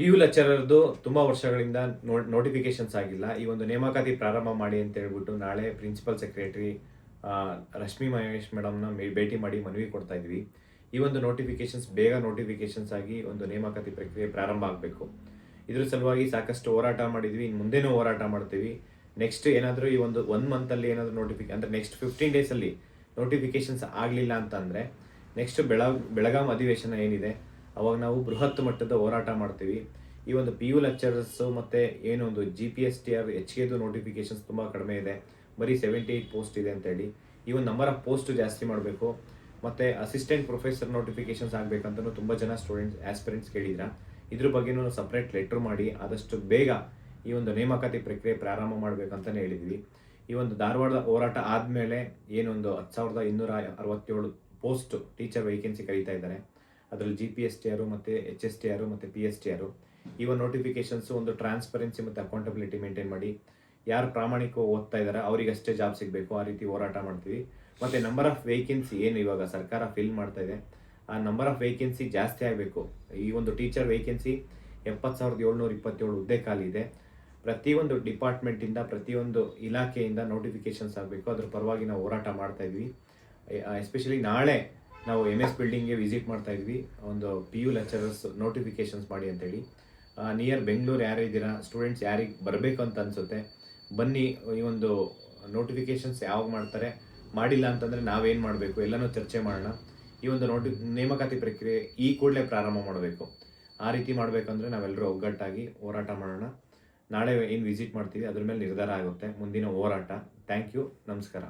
P U ಲೆಕ್ಚರರ್ದು ತುಂಬಾ ವರ್ಷಗಳಿಂದ notifications ಆಗಿಲ್ಲ. ಈ ಒಂದು ನೇಮಕಾತಿ ಪ್ರಾರಂಭ ಮಾಡಿ ಅಂತ ಹೇಳ್ಬಿಟ್ಟು ನಾಳೆ ಪ್ರಿನ್ಸಿಪಲ್ ಸೆಕ್ರೆಟರಿ ರಶ್ಮಿ ಮಹೇಶ್ ಮೇಡಮ್ನ ಭೇಟಿ ಮಾಡಿ ಮನವಿ ಕೊಡ್ತಾ ಇದ್ವಿ. ಈ ಒಂದು ನೋಟಿಫಿಕೇಶನ್ಸ್ ಬೇಗ ನೋಟಿಫಿಕೇಶನ್ಸ್ ಆಗಿ ಒಂದು ನೇಮಕಾತಿ ಪ್ರಕ್ರಿಯೆ ಪ್ರಾರಂಭ ಆಗಬೇಕು. ಇದ್ರ ಸಲುವಾಗಿ ಸಾಕಷ್ಟು ಹೋರಾಟ ಮಾಡಿದ್ವಿ. ಇನ್ನು ಮುಂದೆನೂ ಹೋರಾಟ ಮಾಡ್ತೀವಿ. ನೆಕ್ಸ್ಟ್ ಏನಾದರೂ ಈ ಒಂದು ಒನ್ ಮಂತಲ್ಲಿ ಏನಾದರೂ ನೋಟಿಫಿಕೇ ಅಂದರೆ ನೆಕ್ಸ್ಟ್ ಫಿಫ್ಟೀನ್ ಡೇಸಲ್ಲಿ ನೋಟಿಫಿಕೇಶನ್ಸ್ ಆಗಲಿಲ್ಲ ಅಂತಂದರೆ ನೆಕ್ಸ್ಟ್ ಬೆಳಗ್, ಬೆಳಗಾಂ ಅಧಿವೇಶನ ಏನಿದೆ ಅವಾಗ ನಾವು ಬೃಹತ್ ಮಟ್ಟದ ಹೋರಾಟ ಮಾಡ್ತೀವಿ. ಈ ಒಂದು ಪಿ ಯು ಲೆಕ್ಚರರ್ಸು ಮತ್ತು ಏನು ಒಂದು G P S T R H ಕೆದು notifications ತುಂಬ ಕಡಿಮೆ ಇದೆ. ಬರೀ ಸೆವೆಂಟಿ ಏಯ್ಟ್ ಪೋಸ್ಟ್ ಇದೆ ಅಂತೇಳಿ ಈ ಒಂದು ನಂಬರ್ ಆಫ್ ಪೋಸ್ಟ್ ಜಾಸ್ತಿ ಮಾಡಬೇಕು. ಮತ್ತು ಅಸಿಸ್ಟೆಂಟ್ ಪ್ರೊಫೆಸರ್ ನೋಟಿಫಿಕೇಶನ್ಸ್ ಆಗಬೇಕಂತಲೂ ತುಂಬ ಜನ ಸ್ಟೂಡೆಂಟ್ಸ್ ಆಸ್ಪಿರೆಂಟ್ಸ್ ಕೇಳಿದ್ರ. ಇದ್ರ ಬಗ್ಗೆನೂ ಸಪ್ರೇಟ್ ಲೆಟ್ರ್ ಮಾಡಿ ಆದಷ್ಟು ಬೇಗ ಈ ಒಂದು ನೇಮಕಾತಿ ಪ್ರಕ್ರಿಯೆ ಪ್ರಾರಂಭ ಮಾಡಬೇಕಂತಲೇ ಹೇಳಿದ್ವಿ. ಈ ಒಂದು ಧಾರವಾಡದ ಹೋರಾಟ ಆದಮೇಲೆ ಏನೊಂದು ಹತ್ತು ಸಾವಿರದ ಇನ್ನೂರ ಅರವತ್ತೇಳು ಪೋಸ್ಟ್ ಟೀಚರ್ ವೇಕೆನ್ಸಿ ಕರೀತಾ ಇದ್ದಾರೆ. ಅದರಲ್ಲಿ ಜಿ ಪಿ ಎಸ್ ಟಿ ಆರು ಮತ್ತು ಎಚ್ ಎಸ್ ಟಿ ಆರು ಮತ್ತು ಪಿ ಎಸ್ ಟಿ ಆರು ಒಂದು ನೋಟಿಫಿಕೇಶನ್ಸು ಒಂದು ಟ್ರಾನ್ಸ್ಪರೆನ್ಸಿ ಮತ್ತು ಅಕೌಂಟಬಿಲಿಟಿ ಮೇಂಟೈನ್ ಮಾಡಿ, ಯಾರು ಪ್ರಾಮಾಣಿಕ ಓದ್ತಾ ಇದ್ದಾರೆ ಅವರಿಗಷ್ಟೇ ಜಾಬ್ ಸಿಗಬೇಕು, ಆ ರೀತಿ ಹೋರಾಟ ಮಾಡ್ತೀವಿ. ಮತ್ತು ನಂಬರ್ ಆಫ್ ವೇಕೆನ್ಸಿ ಏನು ಇವಾಗ ಸರ್ಕಾರ ಫಿಲ್ ಮಾಡ್ತಾ ಇದೆ, ಆ ನಂಬರ್ ಆಫ್ ವೇಕೆನ್ಸಿ ಜಾಸ್ತಿ ಆಗಬೇಕು. ಈ ಒಂದು ಟೀಚರ್ ವೇಕೆನ್ಸಿ ಎಪ್ಪತ್ತು ಸಾವಿರದ ಏಳ್ನೂರ ಇಪ್ಪತ್ತೇಳು ಹುದ್ದೆ ಖಾಲಿ ಇದೆ. ಪ್ರತಿಯೊಂದು ಡಿಪಾರ್ಟ್ಮೆಂಟಿಂದ ಪ್ರತಿಯೊಂದು ಇಲಾಖೆಯಿಂದ ನೋಟಿಫಿಕೇಶನ್ಸ್ ಆಗಬೇಕು. ಅದ್ರ ಪರವಾಗಿ ನಾವು ಹೋರಾಟ ಮಾಡ್ತಾ ಇದ್ವಿ. ಎಸ್ಪೆಷಲಿ ನಾಳೆ ನಾವು ಎಂ ಎಸ್ ಬಿಲ್ಡಿಂಗ್ಗೆ ವಿಸಿಟ್ ಮಾಡ್ತಾ ಇದ್ವಿ. ಒಂದು ಪಿ ಯು ಲೆಕ್ಚರರ್ಸ್ ನೋಟಿಫಿಕೇಶನ್ಸ್ ಮಾಡಿ ಅಂತೇಳಿ. ನಿಯರ್ ಬೆಂಗಳೂರು ಯಾರು ಇದ್ದೀರಾ ಸ್ಟೂಡೆಂಟ್ಸ್ ಯಾರಿಗೆ ಬರಬೇಕು ಅಂತ ಅನಿಸುತ್ತೆ, ಬನ್ನಿ, ಈ ಒಂದು ನೋಟಿಫಿಕೇಶನ್ಸ್ ಯಾವಾಗ ಮಾಡ್ತಾರೆ, ಮಾಡಿಲ್ಲ ಅಂತಂದರೆ ನಾವೇನು ಮಾಡಬೇಕು, ಎಲ್ಲನೂ ಚರ್ಚೆ ಮಾಡೋಣ. ಈ ಒಂದು ನೋಟಿ ನೇಮಕಾತಿ ಪ್ರಕ್ರಿಯೆ ಈ ಕೂಡಲೇ ಪ್ರಾರಂಭ ಮಾಡಬೇಕು. ಆ ರೀತಿ ಮಾಡಬೇಕಂದ್ರೆ ನಾವೆಲ್ಲರೂ ಒಗ್ಗಟ್ಟಾಗಿ ಹೋರಾಟ ಮಾಡೋಣ. ನಾಳೆ ಏನು ವಿಸಿಟ್ ಮಾಡ್ತೀವಿ, ಅದ್ರ ಮೇಲೆ ನಿರ್ಧಾರ ಆಗುತ್ತೆ. ಮುಂದಿನ ಹೋರಾಟ. ಥ್ಯಾಂಕ್ ಯು ನಮಸ್ಕಾರ.